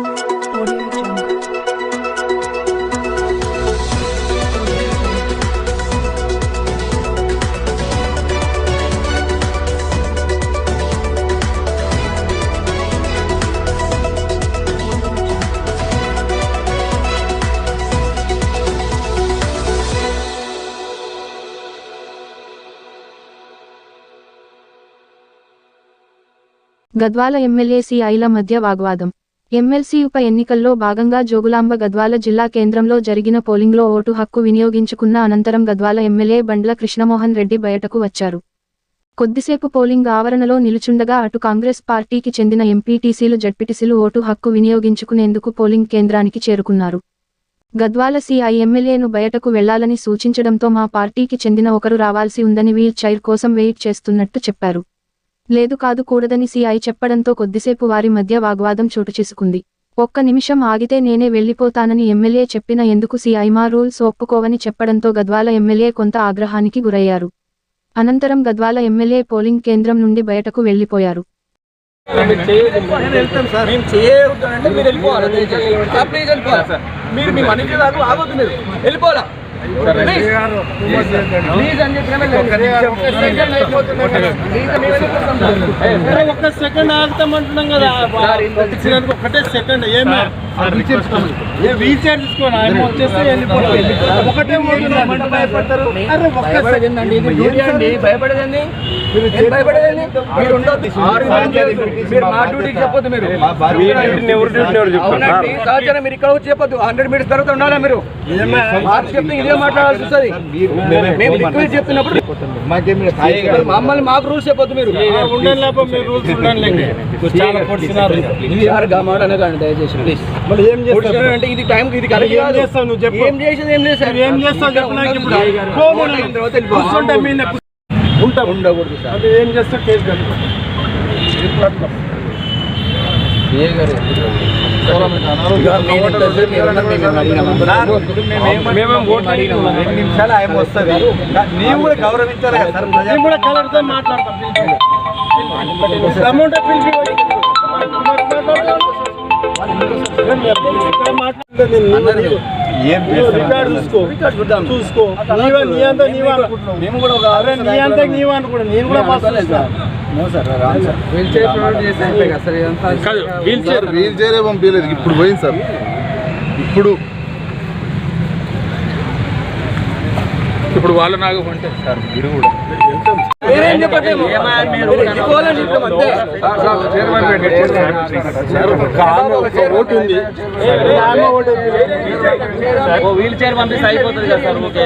Audio Jungle. Gadwal MLA సిఐల మధ్య వాగ్వాదం ఎమ్మెల్సీ ఉప ఎన్నికల్లో భాగంగా జోగులాంబ గద్వాల జిల్లా కేంద్రంలో జరిగిన పోలింగ్లో ఓటు హక్కు వినియోగించుకున్న అనంతరం గద్వాల ఎమ్మెల్యే బండ్ల కృష్ణమోహన్ రెడ్డి బయటకు వచ్చారు. కొద్దిసేపు పోలింగ్ ఆవరణలో నిలుచుండగా అటు కాంగ్రెస్ పార్టీకి చెందిన ఎంపీటీసీలు జడ్పీటీసీలు ఓటు హక్కు వినియోగించుకునేందుకు పోలింగ్ కేంద్రానికి చేరుకున్నారు. గద్వాల సిఐ ఎమ్మెల్యేను బయటకు వెళ్ళాలని సూచించడంతో మా పార్టీకి చెందిన ఒకరు రావాల్సి ఉందని వీల్ చైర్ కోసం వెయిట్ చేస్తున్నట్టు చెప్పారు. లేదు కాదు కూడదని సిఐ చెప్పడంతో కొద్దిసేపు వారి మధ్య వాగ్వాదం చోటు చేసుకుంది. ఒక్క నిమిషం ఆగితే నేనే వెళ్ళిపోతానని ఎమ్మెల్యే చెప్పిన ఎందుకు సిఐ మా రూల్స్ ఒప్పుకోవని చెప్పడంతో గద్వాల ఎమ్మెల్యే కొంత ఆగ్రహానికి గురయ్యారు. అనంతరం గద్వాల ఎమ్మెల్యే పోలింగ్ కేంద్రం నుండి బయటకు వెళ్ళిపోయారు వెళ్ళిపోవాలి? ఒక్క సెకండ్ ఆగుతామంటున్నాం కదా. ఒకటే సెకండ్. ఏమే వీల్ చైర్ తీసుకోండి. ఆయన వచ్చేస్తే వెళ్ళిపోతాం ఒకటే భయపడతారు? అరే భయపడేదండి? మీరు ఉండొద్దు. మా డ్యూటీకి చెప్పొద్దు మీరు. అవునండి. సహచరం మీరు ఇక్కడ వచ్చి చెప్పొద్దు. హండ్రెడ్ మీటర్స్ తర్వాత ఉండాలా మీరు? మాకు చెప్తే ఇదే మాట్లాడాల్సి వస్తుంది. మేము రిక్వెస్ట్ చెప్తున్నప్పుడు మీరు మమ్మల్ని మాకు రూల్స్ చెప్పొద్దు మీరు. ఉండండి లేకపోతే మీరు రూల్స్ అనకండి దయచేసి ప్లీజ్. మళ్ళీ ఏం చేస్తారు అంటే ఇది టైం ఇది కరెక్ట్ ఏం. చేస్తావు నువ్వు చెప్పు. ఏం చేసేది ఏం చేస్తావు చెప్పు నాకు ఇప్పుడు. కూర్చుంటే మీ ఉంటా. ఉండకూడదు సార్. ఏం చేస్తా కేసు కట్టు రెండు నిమిషాలు ఆయన వస్తుంది. నీవు కూడా గౌరవించాలి కదా సార్ నేను కూడా కలర్తో మాట్లాడతాం అమౌంట్ పిలిచి ఏం చూసుకో. చూసుకో. నీవే నీ అంతా నీవే అనుకుంటున్నావు. మేము కూడా ఒక అరే నీ అంతా నీవే నేను పాస్. వీల్ చైర్ పంపించలేదు. ఇప్పుడు పోయింది సార్. ఇప్పుడు ఇప్పుడు వాళ్ళ నాగమంటే సార్ మీరు కూడా. చెప్పట్లేదు. ఓటు ఉంది. వీల్ చైర్ పంపిస్తే అయిపోతుంది కదా సార్ ఓకే.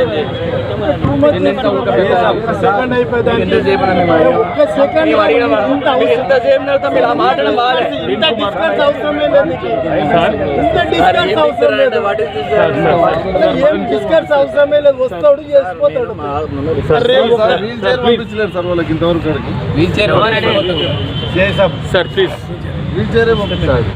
సెకండ్ అవసరం. ఇంతసేపు నడుతాం మీరు ఆ మాటలు బాగాలేదు ఇంత డిస్కస్ అవసరమే లేదు నీకు. ఇంత డిస్కస్ అవసరం లేదు. అసలు ఏం డిస్కస్ అవసరమే లేదు. వస్తాడు చేసిపోతాడు. అరే సార్ వాళ్ళకి ఇంతవరకు వీల్ చైర్ సార్ ప్లీజ్. వీల్ చైరే పంపించాలి